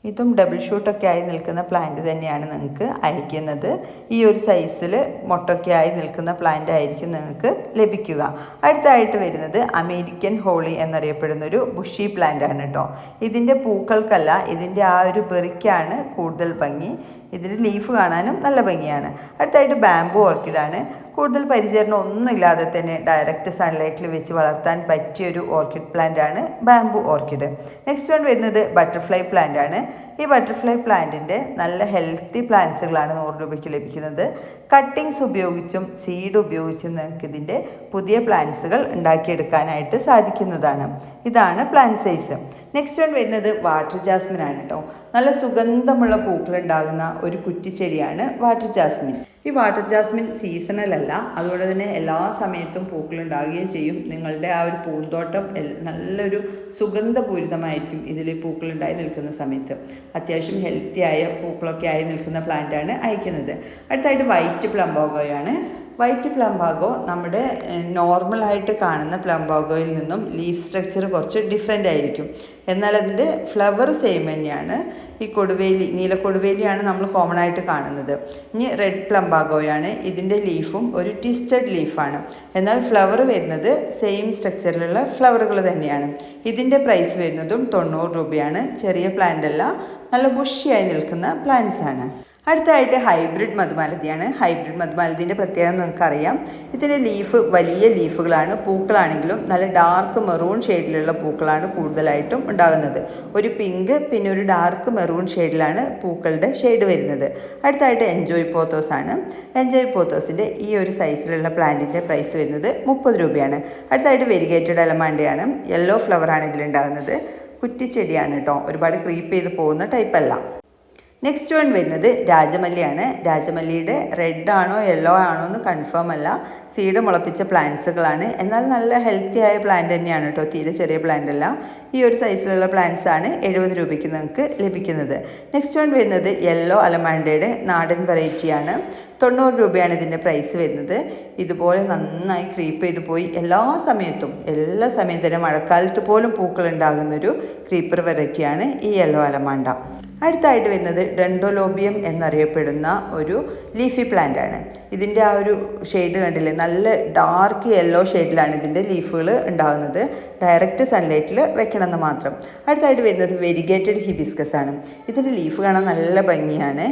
ഇതും ഡബിൾ ഷൂട്ടൊക്കെ ആയി നിൽക്കുന്ന പ്ലാന്റ് തന്നെയാണ് നിങ്ങൾക്ക് അയക്കുന്നത്. ഈ ഒരു സൈസിൽ മൊട്ടൊക്കെ ആയി നിൽക്കുന്ന പ്ലാന്റ് ആയിരിക്കും നിങ്ങൾക്ക് ലഭിക്കുക. അടുത്തായിട്ട് വരുന്നത് അമേരിക്കൻ ഹോളി എന്നറിയപ്പെടുന്ന ഒരു ബുഷി പ്ലാന്റ് ആണ് കേട്ടോ ഇതിന്റെ പൂക്കൾക്കല്ല ഇതിന്റെ ആ ഒരു ബെറിക്കാണ് കൂടുതൽ ഭംഗി. ഇതിന്റെ ലീഫ് കാണാനും നല്ല ഭംഗിയാണ്. അടുത്തായിട്ട് ബാംബു ഓർക്കിഡാണ് കൂടുതൽ പരിചരണം ഒന്നുമില്ലാതെ തന്നെ ഡയറക്റ്റ് സൺലൈറ്റിൽ വെച്ച് വളർത്താൻ പറ്റിയൊരു ഓർക്കിഡ് പ്ലാന്റ് ആണ് ബാംബു ഓർക്കിഡ് നെക്സ്റ്റ് വൺ വരുന്നത് ബട്ടർഫ്ലൈ പ്ലാന്റ് ആണ്. ഈ ബട്ടർഫ്ലൈ പ്ലാന്റിന്റെ നല്ല ഹെൽത്തി പ്ലാന്റ്സുകളാണ് നൂറ് രൂപയ്ക്ക് ലഭിക്കുന്നത്. കട്ടിങ്സ് ഉപയോഗിച്ചും സീഡ് ഉപയോഗിച്ചും നിങ്ങൾക്ക് ഇതിന്റെ പുതിയ പ്ലാന്റ്സുകൾ ഉണ്ടാക്കിയെടുക്കാനായിട്ട് സാധിക്കുന്നതാണ്. ഇതാണ് പ്ലാന്റ് സൈസ് നെക്സ്റ്റ് വൺ വരുന്നത് വാട്ടർ ജാസ്മിൻ ആണ് കേട്ടോ നല്ല സുഗന്ധമുള്ള പൂക്കൾ ഉണ്ടാകുന്ന ഒരു കുറ്റിച്ചെടിയാണ് വാട്ടർ ജാസ്മിൻ ഈ വാട്ടർ ജാസ്മിൻ സീസണൽ അല്ല അതുകൊണ്ട് തന്നെ എല്ലാ സമയത്തും പൂക്കൾ ഉണ്ടാവുകയും ചെയ്യും. നിങ്ങളുടെ ആ ഒരു പൂന്തോട്ടം നല്ലൊരു സുഗന്ധപൂരിതമായിരിക്കും ഇതിൽ പൂക്കളുണ്ടായി നിൽക്കുന്ന സമയത്ത്. അത്യാവശ്യം ഹെൽത്തി ആയ പൂക്കളൊക്കെ ആയി നിൽക്കുന്ന പ്ലാന്റാണ് അയക്കുന്നത്. അടുത്തായിട്ട് വൈറ്റ് പ്ലംബോഗോയാണ് വൈറ്റ് പ്ലംബാഗോ നമ്മുടെ നോർമലായിട്ട് കാണുന്ന പ്ലംബാഗോയിൽ നിന്നും ലീഫ് സ്ട്രക്ചർ കുറച്ച് ഡിഫറെന്റ് ആയിരിക്കും. എന്നാൽ അതിന്റെ ഫ്ലവർ സെയിം തന്നെയാണ്. ഈ കൊടുവേലി നീലക്കൊടുവേലിയാണ് നമ്മൾ കോമൺ ആയിട്ട് കാണുന്നത്. ഇനി റെഡ് പ്ലംബാഗോയാണ് ഇതിന്റെ ലീഫും ഒരു ട്വിസ്റ്റഡ് ലീഫാണ് എന്നാൽ ഫ്ലവർ വരുന്നത് സെയിം സ്ട്രക്ചറിലുള്ള ഫ്ലവറുകൾ തന്നെയാണ്. ഇതിന്റെ പ്രൈസ് വരുന്നതും തൊണ്ണൂറ് രൂപയാണ്. ചെറിയ പ്ലാന്റ് അല്ല. നല്ല ബുഷിയായി നിൽക്കുന്ന പ്ലാന്റ്സ് ആണ്. അടുത്തതായിട്ട് ഹൈബ്രിഡ് മധുമാലതിയാണ്. ഹൈബ്രിഡ് മധുമാലതിന്റെ പ്രത്യേകത നമുക്കറിയാം. ഇതിന്റെ ലീഫ് വലിയ ലീഫുകളാണ് പൂക്കളാണെങ്കിലും നല്ല ഡാർക്ക് മെറൂൺ ഷെയ്ഡിലുള്ള പൂക്കളാണ് കൂടുതലായിട്ടും ഉണ്ടാകുന്നത്. ഒരു പിങ്ക് പിന്നെ ഒരു ഡാർക്ക് മെറൂൺ ഷെയ്ഡിലാണ് പൂക്കളുടെ ഷെയ്ഡ് വരുന്നത്. അടുത്തായിട്ട് എൻജോയ് പോത്തോസ് ആണ്. എൻജോയ് പോത്തോസിന്റെ ഈ ഒരു സൈസിലുള്ള പ്ലാന്റിന്റെ പ്രൈസ് വരുന്നത് മുപ്പത് രൂപയാണ്. അടുത്തായിട്ട് വെരിഗേറ്റഡ് അലമാണ്ടയാണ് യെല്ലോ ഫ്ലവറാണ് ഇതിലുണ്ടാകുന്നത്. കുറ്റിച്ചെടിയാണ് കേട്ടോ ഒരുപാട് ക്രീപ്പ് ചെയ്ത് പോകുന്ന ടൈപ്പല്ല നെക്സ്റ്റ് വൺ വരുന്നത് രാജമല്ലിയാണ്. രാജമല്ലിയുടെ റെഡ് ആണോ യെല്ലോ ആണോ എന്ന് കൺഫേം അല്ല. സീഡ് മുളപ്പിച്ച പ്ലാന്റ്സുകളാണ് എന്നാൽ നല്ല ഹെൽത്തി ആയ പ്ലാന്റ് തന്നെയാണ് കേട്ടോ. തീരെ ചെറിയ പ്ലാന്റ് അല്ല. ഈ ഒരു സൈസിലുള്ള പ്ലാന്റ്സ് ആണ് എഴുപത് രൂപയ്ക്ക് നിങ്ങൾക്ക് ലഭിക്കുന്നത്. നെക്സ്റ്റ് വൺ വരുന്നത് യെല്ലോ അലമാണ്ടയുടെ നാടൻ വെറൈറ്റിയാണ് തൊണ്ണൂറ് രൂപയാണ് ഇതിന്റെ പ്രൈസ് വരുന്നത്. ഇതുപോലെ നന്നായി ക്രീപ്പ് ചെയ്ത് പോയി എല്ലാ സമയത്തും എല്ലാ സമയത്തും മഴക്കാലത്ത് പോലും പൂക്കൾ ഉണ്ടാകുന്നൊരു ക്രീപ്പർ വെറൈറ്റിയാണ് ഈ യെല്ലോ അലമാണ്ട അടുത്തായിട്ട് വരുന്നത് ഡെൻഡോലോബിയം എന്നറിയപ്പെടുന്ന ഒരു ലീഫി പ്ലാന്റ് ആണ്. ഇതിന്റെ ആ ഒരു ഷെയ്ഡ് കണ്ടില്ലേ? നല്ല ഡാർക്ക് യെല്ലോ ഷെയ്ഡിലാണ് ഇതിന്റെ ലീഫുകൾ ഉണ്ടാകുന്നത്. ഡയറക്റ്റ് സൺലൈറ്റിൽ വെക്കണമെന്ന് മാത്രം. അടുത്തായിട്ട് വരുന്നത് വെരിഗേറ്റഡ് ഹിബിസ്കസ് ആണ്. ഇതിന്റെ ലീഫ് കാണാൻ നല്ല ഭംഗിയാണ്.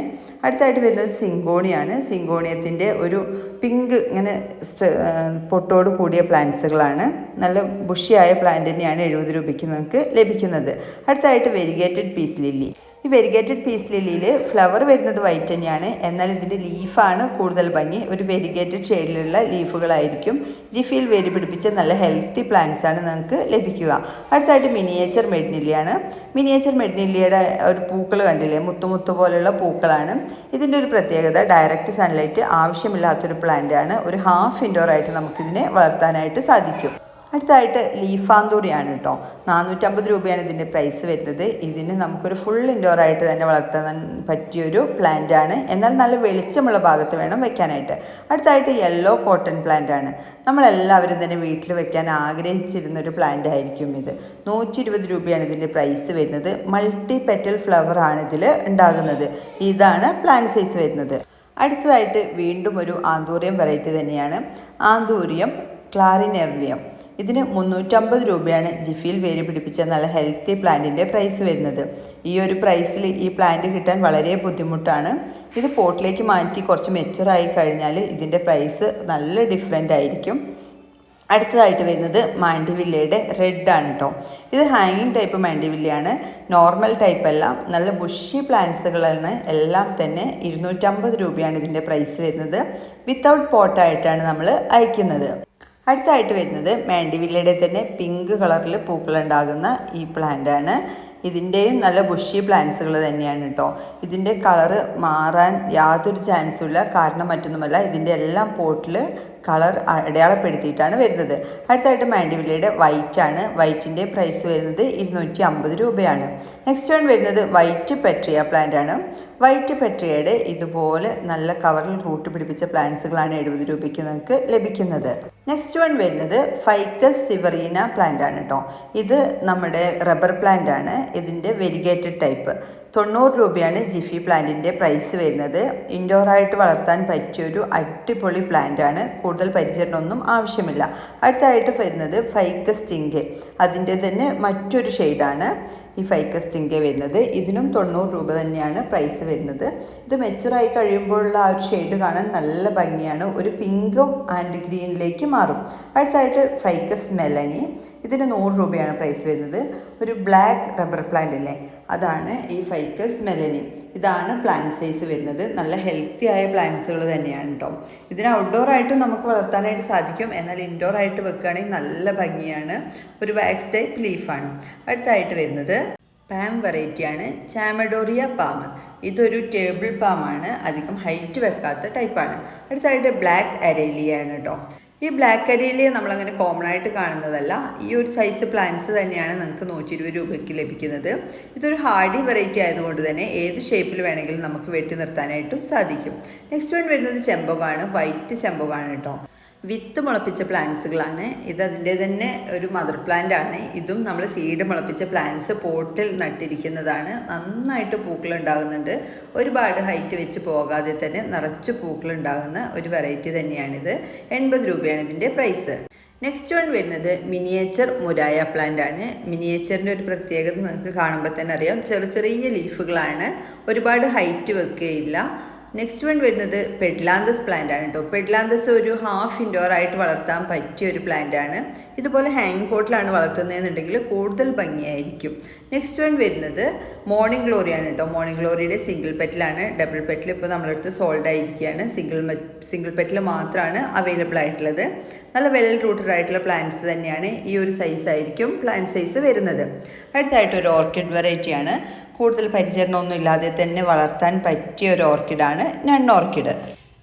അടുത്തായിട്ട് വരുന്നത് സിങ്കോണിയാണ് സിങ്കോണിയത്തിന്റെ ഒരു പിങ്ക് ഇങ്ങനെ പൊട്ടോട് കൂടിയ പ്ലാന്റ്സുകളാണ് നല്ല ബുഷിയായ പ്ലാന്റ് തന്നെയാണ് എഴുപത് രൂപയ്ക്ക് നിങ്ങൾക്ക് ലഭിക്കുന്നത്. അടുത്തായിട്ട് വെരിഗേറ്റഡ് പീസ് ലില്ലി ഈ വെരിഗേറ്റഡ് പീസ് ലില്ലിയിൽ ഫ്ലവർ വരുന്നത് വൈറ്റ് തന്നെയാണ്. എന്നാൽ ഇതിന്റെ ലീഫാണ് കൂടുതൽ ഭംഗി. ഒരു വെരിഗേറ്റഡ് ഷെയ്ഡിലുള്ള ലീഫുകളായിരിക്കും ജിഫിയിൽ വേരി പിടിപ്പിച്ച നല്ല ഹെൽത്തി പ്ലാന്റ്സ് ആണ് നിങ്ങൾക്ക് ലഭിക്കുക. അടുത്തായിട്ട് മിനിയേച്ചർ മെഡ്നില്ലിയാണ് മിനിയേച്ചർ മെഡ്നില്ലിയുടെ ഒരു പൂക്കൾ കണ്ടില്ലേ? മുത്തുമുത്തു പോലുള്ള പൂക്കളാണ്. ഇതിന്റെ ഒരു പ്രത്യേകത ഡയറക്റ്റ് സൺലൈറ്റ് ആവശ്യമില്ലാത്തൊരു പ്ലാന്റ് ആണ്. ഒരു ഹാഫ് ഇൻഡോർ ആയിട്ട് നമുക്കിതിനെ വളർത്താനായിട്ട് സാധിക്കും. അടുത്തായിട്ട് ലീഫാന്തൂരിയാണ് കേട്ടോ. നാനൂറ്റമ്പത് രൂപയാണ് ഇതിന്റെ പ്രൈസ് വരുന്നത്. ഇതിന് നമുക്കൊരു ഫുൾ ഇൻഡോർ ആയിട്ട് തന്നെ വളർത്താൻ പറ്റിയൊരു പ്ലാന്റ് ആണ്. എന്നാൽ നല്ല വെളിച്ചമുള്ള ഭാഗത്ത് വേണം വെക്കാനായിട്ട്. അടുത്തായിട്ട് യെല്ലോ കോട്ടൺ പ്ലാന്റ് ആണ്. നമ്മളെല്ലാവരും തന്നെ വീട്ടിൽ വെക്കാൻ ആഗ്രഹിച്ചിരുന്ന ഒരു പ്ലാന്റ് ആയിരിക്കും ഇത്. നൂറ്റി ഇരുപത് രൂപയാണ് ഇതിന്റെ പ്രൈസ് വരുന്നത്. മൾട്ടി പെറ്റൽ ഫ്ലവർ ആണ് ഇതിൽ ഉണ്ടാകുന്നത്. ഇതാണ് പ്ലാന്റ് സൈസ് വരുന്നത്. അടുത്തതായിട്ട് വീണ്ടും ഒരു ആന്തൂറിയം വെറൈറ്റി തന്നെയാണ്. ആന്തൂറിയം ക്ലാറിനെർലിയം ഇതിന് മുന്നൂറ്റമ്പത് രൂപയാണ് ജിഫിയിൽ വേര് പിടിപ്പിച്ച നല്ല ഹെൽത്തി പ്ലാന്റിന്റെ പ്രൈസ് വരുന്നത്. ഈ ഒരു പ്രൈസിൽ ഈ പ്ലാന്റ് കിട്ടാൻ വളരെ ബുദ്ധിമുട്ടാണ്. ഇത് പോട്ടിലേക്ക് മാറ്റി കുറച്ച് മെച്ചുറായി കഴിഞ്ഞാൽ ഇതിന്റെ പ്രൈസ് നല്ല ഡിഫറെന്റ് ആയിരിക്കും. അടുത്തതായിട്ട് വരുന്നത് മാൻഡിവില്ലയുടെ റെഡ് ആണ് കേട്ടോ ഇത് ഹാങ്ങിങ് ടൈപ്പ് മാൻഡിവില്ലയാണ് നോർമൽ ടൈപ്പ് അല്ല. നല്ല ബുഷി പ്ലാന്റ്സുകളാണ് എല്ലാം തന്നെ ഇരുന്നൂറ്റമ്പത് രൂപയാണ് ഇതിന്റെ പ്രൈസ് വരുന്നത്. വിത്തൗട്ട് പോട്ടായിട്ടാണ് നമ്മൾ അയക്കുന്നത്. അടുത്തായിട്ട് വരുന്നത് മാൻഡിവില്ലയുടെ തന്നെ പിങ്ക് കളറിൽ പൂക്കളുണ്ടാകുന്ന ഈ പ്ലാന്റ് ആണ്. ഇതിന്റെയും നല്ല ബുഷി പ്ലാന്റ്സുകൾ തന്നെയാണ് കേട്ടോ ഇതിന്റെ കളറ് മാറാൻ യാതൊരു ചാൻസും ഇല്ല. കാരണം മറ്റൊന്നുമല്ല. ഇതിന്റെ എല്ലാം പോട്ടിൽ കളർ അടയാളപ്പെടുത്തിയിട്ടാണ് വരുന്നത്. അടുത്തായിട്ട് മാൻഡിവില്ലയുടെ വൈറ്റ് ആണ്. വൈറ്റിന്റെ പ്രൈസ് വരുന്നത് ഇരുന്നൂറ്റി അമ്പത് രൂപയാണ്. നെക്സ്റ്റ് വൺ വരുന്നത് വൈറ്റ് പെട്രിയ പ്ലാന്റ് ആണ്. വൈറ്റ് പെട്രിയയുടെ ഇതുപോലെ നല്ല കവറിൽ റൂട്ട് പിടിപ്പിച്ച പ്ലാന്റ്സുകളാണ് എഴുപത് രൂപയ്ക്ക് നിങ്ങൾക്ക് ലഭിക്കുന്നത്. നെക്സ്റ്റ് വൺ വരുന്നത് ഫൈക്കസ് സിവറീന പ്ലാന്റ് ആണ് കേട്ടോ ഇത് നമ്മുടെ റബ്ബർ പ്ലാന്റ് ആണ്. ഇതിന്റെ വെരിഗേറ്റഡ് ടൈപ്പ് തൊണ്ണൂറ് രൂപയാണ് ജിഫി പ്ലാന്റിന്റെ പ്രൈസ് വരുന്നത്. ഇൻഡോറായിട്ട് വളർത്താൻ പറ്റിയൊരു അടിപൊളി പ്ലാന്റാണ്. കൂടുതൽ പരിചരണമൊന്നും ആവശ്യമില്ല. അടുത്തായിട്ട് വരുന്നത് ഫൈക്കസ് ടിങ്കെ. അതിന്റെ തന്നെ മറ്റൊരു ഷെയ്ഡാണ് ഈ ഫൈക്കസ് ടിങ്കെ വരുന്നത്. ഇതിനും തൊണ്ണൂറ് രൂപ തന്നെയാണ് പ്രൈസ് വരുന്നത്. ഇത് മെച്ചുറായി കഴിയുമ്പോഴുള്ള ആ ഒരു ഷെയ്ഡ് കാണാൻ നല്ല ഭംഗിയാണ്. ഒരു പിങ്കും ആൻഡ് ഗ്രീനിലേക്ക് മാറും. അടുത്തായിട്ട് ഫൈക്കസ് മെലനി. ഇതിന് നൂറ് രൂപയാണ് പ്രൈസ് വരുന്നത്. ഒരു ബ്ലാക്ക് റബ്ബർ പ്ലാന്റ് ഇല്ലേ? അതാണ് ഈ ഫൈക്കസ് മെലനി ഇതാണ് പ്ലാന്റ് സൈസ് വരുന്നത്. നല്ല ഹെൽത്തി ആയ പ്ലാന്റ്സുകൾ തന്നെയാണ് കേട്ടോ ഇതിന് ഔട്ട്ഡോർ ആയിട്ടും നമുക്ക് വളർത്താനായിട്ട് സാധിക്കും. എന്നാൽ ഇൻഡോർ ആയിട്ട് വെക്കുകയാണെങ്കിൽ നല്ല ഭംഗിയാണ്. ഒരു വാക്സ് ടൈപ്പ് ലീഫാണ് അടുത്തായിട്ട് വരുന്നത് പാം വെറൈറ്റിയാണ് ചാമഡോറിയ പാം ഇതൊരു ടേബിൾ പാമാണ് അധികം ഹൈറ്റ് വെക്കാത്ത ടൈപ്പാണ് അടുത്തായിട്ട് ബ്ലാക്ക് അരേലിയാണ് കേട്ടോ ഈ ബ്ലാക്ക് അരേലിയ നമ്മളങ്ങനെ കോമൺ ആയിട്ട് കാണുന്നതല്ല. ഈ ഒരു സൈസ് പ്ലാന്റ്സ് തന്നെയാണ് നിങ്ങൾക്ക് നൂറ്റി ഇരുപത് രൂപയ്ക്ക് ലഭിക്കുന്നത്. ഇതൊരു ഹാർഡി വെറൈറ്റി ആയതുകൊണ്ട് തന്നെ ഏത് ഷേപ്പിൽ വേണമെങ്കിലും നമുക്ക് വെട്ടി നിർത്താനായിട്ടും സാധിക്കും. നെക്സ്റ്റ് വൺ വരുന്നത് ചെമ്പകമാണ്. വൈറ്റ് ചെമ്പകമാണ് കേട്ടോ. വിത്ത് മുളപ്പിച്ച പ്ലാന്റ്സുകളാണ്. ഇത് അതിന്റെ തന്നെ ഒരു മദർ പ്ലാന്റ് ആണ് ഇതും നമ്മൾ സീഡ് മുളപ്പിച്ച പ്ലാന്റ്സ് പോട്ടിൽ നട്ടിരിക്കുന്നതാണ്. നന്നായിട്ട് പൂക്കൾ ഉണ്ടാകുന്നുണ്ട് ഒരുപാട് ഹൈറ്റ് വെച്ച് പോകാതെ തന്നെ നിറച്ച് പൂക്കൾ ഉണ്ടാകുന്ന ഒരു വെറൈറ്റി തന്നെയാണിത്. എൺപത് രൂപയാണ് ഇതിന്റെ പ്രൈസ്. നെക്സ്റ്റ് വൺ വരുന്നത് മിനിയേച്ചർ മുരായ പ്ലാന്റ് ആണ് മിനിയേച്ചറിന്റെ ഒരു പ്രത്യേകത നിങ്ങൾക്ക് കാണുമ്പോൾ തന്നെ അറിയാം. ചെറിയ ചെറിയ ലീഫുകളാണ്. ഒരുപാട് ഹൈറ്റ് വെക്കുകയില്ല. നെക്സ്റ്റ് വൺ വരുന്നത് പെഡ്ലാന്തസ് പ്ലാന്റ് ആണ് കേട്ടോ പെഡ്ലാന്തസ് ഒരു ഹാഫ് ഇൻഡോർ ആയിട്ട് വളർത്താൻ പറ്റിയ ഒരു പ്ലാന്റ് ആണ്. ഇതുപോലെ ഹാങ് പോട്ടിലാണ് വളർത്തുന്നതെന്നുണ്ടെങ്കിൽ കൂടുതൽ ഭംഗിയായിരിക്കും. നെക്സ്റ്റ് വൺ വരുന്നത് മോർണിംഗ് ഗ്ലോറി ആണ് കേട്ടോ മോർണിംഗ് ഗ്ലോറിയുടെ സിംഗിൾ പെറ്റിലാണ് ഡബിൾ പെറ്റിൽ ഇപ്പോൾ നമ്മളടുത്ത് സോൾഡ് ആയിരിക്കുകയാണ്. സിംഗിൾ സിംഗിൾ പെറ്റിൽ മാത്രമാണ് അവൈലബിൾ ആയിട്ടുള്ളത്. നല്ല വെൽ റൂട്ടഡ് ആയിട്ടുള്ള പ്ലാന്റ്സ് തന്നെയാണ് ഈ ഒരു സൈസ് ആയിരിക്കും പ്ലാന്റ് സൈസ് വരുന്നത്. അടുത്തായിട്ട് ഒരു ഓർക്കിഡ് വെറൈറ്റിയാണ് കൂടുതൽ പരിചരണമൊന്നും ഇല്ലാതെ തന്നെ വളർത്താൻ പറ്റിയ ഒരു ഓർക്കിഡാണ് നൺ ഓർക്കിഡ്.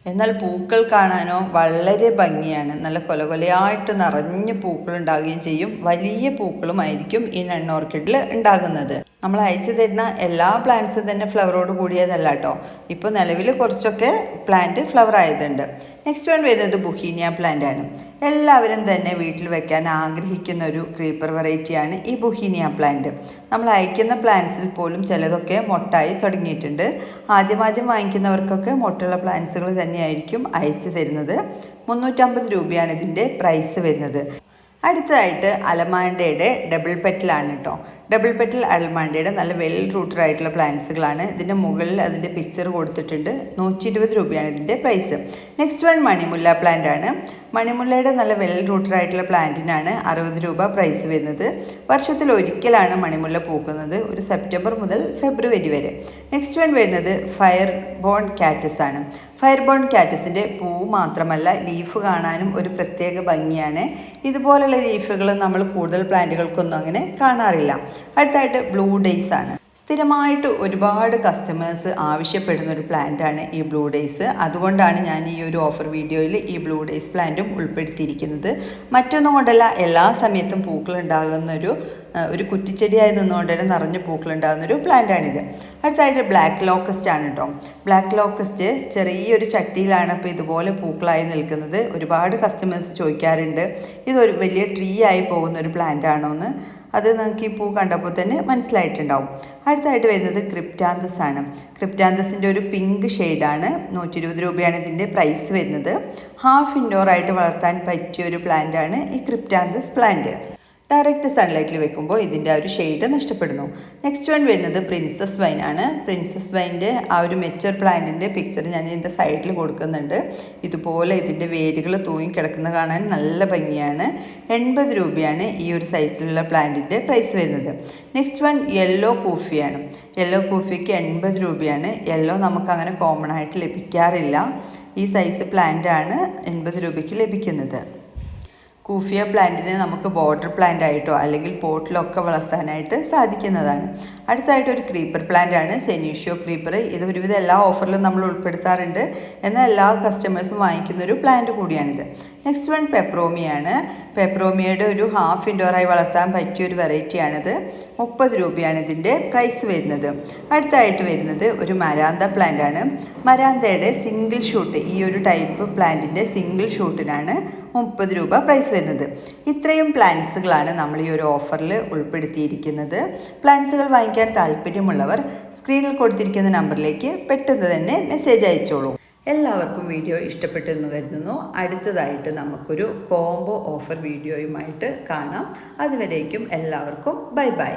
എന്നാൽ പൂക്കൾ കാണാനോ വളരെ ഭംഗിയാണ്. നല്ല കൊലകൊലയായിട്ട് കൊലയായിട്ട് നിറഞ്ഞ പൂക്കൾ ഉണ്ടാകുകയും ചെയ്യും. വലിയ പൂക്കളുമായിരിക്കും ഈ നൺ ഓർക്കിഡിൽ ഉണ്ടാകുന്നത്. നമ്മൾ അയച്ചു തരുന്ന എല്ലാ പ്ലാന്റ്സും തന്നെ ഫ്ലവറോട് കൂടിയതല്ല കേട്ടോ ഇപ്പോൾ നിലവിൽ കുറച്ചൊക്കെ പ്ലാന്റ് ഫ്ലവർ ആയതുണ്ട്. നെക്സ്റ്റ് വൺ വരുന്നത് ബുഹീനിയ പ്ലാന്റ് ആണ്. എല്ലാവരും തന്നെ വീട്ടിൽ വെക്കാൻ ആഗ്രഹിക്കുന്ന ഒരു ക്രീപ്പർ വെറൈറ്റിയാണ് ഈ ബുഹീനിയ പ്ലാന്റ് നമ്മൾ അയക്കുന്ന പ്ലാന്റ്സിൽ പോലും ചിലതൊക്കെ മൊട്ടായി തുടങ്ങിയിട്ടുണ്ട്. ആദ്യമാദ്യം വാങ്ങിക്കുന്നവർക്കൊക്കെ മൊട്ടുള്ള പ്ലാന്റ്സുകൾ തന്നെയായിരിക്കും അയച്ചു തരുന്നത്. മുന്നൂറ്റമ്പത് രൂപയാണ് ഇതിന്റെ പ്രൈസ് വരുന്നത്. അടുത്തതായിട്ട് അലമാൻഡയുടെ ഡബിൾ പെറ്റിലാണ് കേട്ടോ ഡബിൾ പെറ്റൽ അൽമാണ്ടയുടെ നല്ല വെൽ റൂട്ടഡ് ആയിട്ടുള്ള പ്ലാന്റ്സുകളാണ് ഇതിന്റെ മുകളിൽ അതിന്റെ പിക്ചർ കൊടുത്തിട്ടുണ്ട്. നൂറ്റി ഇരുപത് രൂപയാണ് ഇതിന്റെ പ്രൈസ് നെക്സ്റ്റ് വൺ മണിമുല്ല പ്ലാന്റ് ആണ്. മണിമുല്ലയുടെ നല്ല വെൽ റൂട്ടഡ് ആയിട്ടുള്ള പ്ലാന്റിനാണ് അറുപത് രൂപ പ്രൈസ് വരുന്നത്. വർഷത്തിൽ ഒരിക്കലാണ് മണിമുല്ല പൂക്കുന്നത്. ഒരു സെപ്റ്റംബർ മുതൽ ഫെബ്രുവരി വരെ. നെക്സ്റ്റ് വൺ വരുന്നത് ഫയർ ബോൺ കാറ്റസ് ആണ്. ഫയർ ബോൺ കാറ്റസിന്റെ പൂ മാത്രമല്ല ലീഫ് കാണാനും ഒരു പ്രത്യേക ഭംഗിയാണ്. ഇതുപോലുള്ള ലീഫുകൾ നമ്മൾ കൂടുതൽ പ്ലാന്റുകൾക്കൊന്നും അങ്ങനെ കാണാറില്ല. അടുത്തായിട്ട് ബ്ലൂ ഡേയ്സ് ആണ്. സ്ഥിരമായിട്ട് ഒരുപാട് കസ്റ്റമേഴ്സ് ആവശ്യപ്പെടുന്ന ഒരു പ്ലാന്റാണ് ഈ ബ്ലൂ ഡേയ്സ് അതുകൊണ്ടാണ് ഞാൻ ഈ ഒരു ഓഫർ വീഡിയോയിൽ ഈ ബ്ലൂ ഡേയ്സ് പ്ലാന്റും ഉൾപ്പെടുത്തിയിരിക്കുന്നത്. മറ്റൊന്നും കൊണ്ടല്ല എല്ലാ സമയത്തും പൂക്കൾ ഉണ്ടാകുന്ന ഒരു കുറ്റിച്ചെടിയായി നിന്നുകൊണ്ട് തന്നെ നിറഞ്ഞ ഒരു പ്ലാന്റാണിത് അടുത്തായിട്ട് ബ്ലാക്ക് ലോക്കസ്റ്റ് ആണ് കേട്ടോ ബ്ലാക്ക് ലോക്കസ്റ്റ് ചെറിയൊരു ചട്ടിയിലാണ് ഇപ്പോൾ ഇതുപോലെ പൂക്കളായി നിൽക്കുന്നത്. ഒരുപാട് കസ്റ്റമേഴ്സ് ചോദിക്കാറുണ്ട് ഇതൊരു വലിയ ട്രീ ആയി പോകുന്ന ഒരു പ്ലാന്റ് ആണോ എന്ന് അത് നിങ്ങൾക്ക് ഈ പൂ കണ്ടപ്പോൾ തന്നെ മനസ്സിലായിട്ടുണ്ടാവും. അടുത്തായിട്ട് വരുന്നത് ക്രിപ്റ്റാന്തസ് ആണ്. ക്രിപ്റ്റാന്തസിന്റെ ഒരു പിങ്ക് ഷെയ്ഡാണ്. നൂറ്റി ഇരുപത് രൂപയാണ് ഇതിന്റെ പ്രൈസ് വരുന്നത്. ഹാഫ് ഇൻഡോർ ആയിട്ട് വളർത്താൻ പറ്റിയ ഒരു പ്ലാന്റ് ആണ് ഈ ക്രിപ്റ്റാന്തസ് പ്ലാന്റ്. ഡയറക്റ്റ് സൺലൈറ്റിൽ വെക്കുമ്പോൾ ഇതിന്റെ ആ ഒരു ഷെയ്ഡ് നഷ്ടപ്പെടുന്നു. നെക്സ്റ്റ് വൺ വരുന്നത് പ്രിൻസസ് വൈൻ ആണ്. പ്രിൻസസ് വൈന്റെ ആ ഒരു മെച്ചർ പ്ലാന്റിന്റെ പിക്ചർ ഞാൻ ഇതിന്റെ സൈഡിൽ കൊടുക്കുന്നുണ്ട്. ഇതുപോലെ ഇതിന്റെ വേരുകൾ തൂങ്ങി കിടക്കുന്ന കാണാൻ നല്ല ഭംഗിയാണ്. എൺപത് രൂപയാണ് ഈ ഒരു സൈസിലുള്ള പ്ലാന്റിന്റെ പ്രൈസ് വരുന്നത്. നെക്സ്റ്റ് വൺ യെല്ലോ കൂഫിയാണ് യെല്ലോ കൂഫിക്ക് എൺപത് രൂപയാണ്. യെല്ലോ നമുക്കങ്ങനെ കോമൺ ആയിട്ട് ലഭിക്കാറില്ല. ഈ സൈസ് പ്ലാന്റാണ് എൺപത് രൂപയ്ക്ക് ലഭിക്കുന്നത്. കൂഫിയ പ്ലാന്റിനെ നമുക്ക് ബോർഡർ പ്ലാന്റ് ആയിട്ടോ അല്ലെങ്കിൽ പോട്ടിലൊക്കെ വളർത്താനായിട്ട് സാധിക്കുന്നതാണ്. അടുത്തായിട്ട് ഒരു ക്രീപ്പർ പ്ലാന്റ് ആണ് സെനീഷ്യോ ക്രീപ്പർ. ഇത് ഒരുവിധം എല്ലാ ഓഫറിലും നമ്മൾ ഉൾപ്പെടുത്താറുണ്ട്. എന്നാൽ എല്ലാ കസ്റ്റമേഴ്സും വാങ്ങിക്കുന്ന ഒരു പ്ലാന്റ് കൂടിയാണിത്. Next one പെപ്രോമിയാണ്. പെപ്രോമിയയുടെ ഒരു ഹാഫ് ഇൻഡോറായി വളർത്താൻ പറ്റിയ ഒരു വെറൈറ്റിയാണിത് മുപ്പത് രൂപയാണ് ഇതിന്റെ പ്രൈസ് വരുന്നത്. അടുത്തായിട്ട് വരുന്നത് ഒരു മരാന്ത പ്ലാന്റ് ആണ്. മരാന്തയുടെ സിംഗിൾ ഷൂട്ട് ഈ ഒരു ടൈപ്പ് പ്ലാന്റിന്റെ സിംഗിൾ ഷൂട്ടിനാണ് മുപ്പത് രൂപ പ്രൈസ് വരുന്നത്. ഇത്രയും പ്ലാൻസുകളാണ് നമ്മൾ ഈ ഒരു ഓഫറിൽ ഉൾപ്പെടുത്തിയിരിക്കുന്നത്. പ്ലാൻസുകൾ വാങ്ങിക്കാൻ താല്പര്യമുള്ളവർ സ്ക്രീനിൽ കൊടുത്തിരിക്കുന്ന നമ്പറിലേക്ക് പെട്ടെന്ന് തന്നെ മെസ്സേജ് അയച്ചോളൂ. എല്ലാവർക്കും വീഡിയോ ഇഷ്ടപ്പെട്ടെന്ന് കരുതുന്നു. അടുത്തതായിട്ട് നമുക്കൊരു കോംബോ ഓഫർ വീഡിയോയുമായിട്ട് കാണാം. അതുവരേക്കും എല്ലാവർക്കും ബൈ ബൈ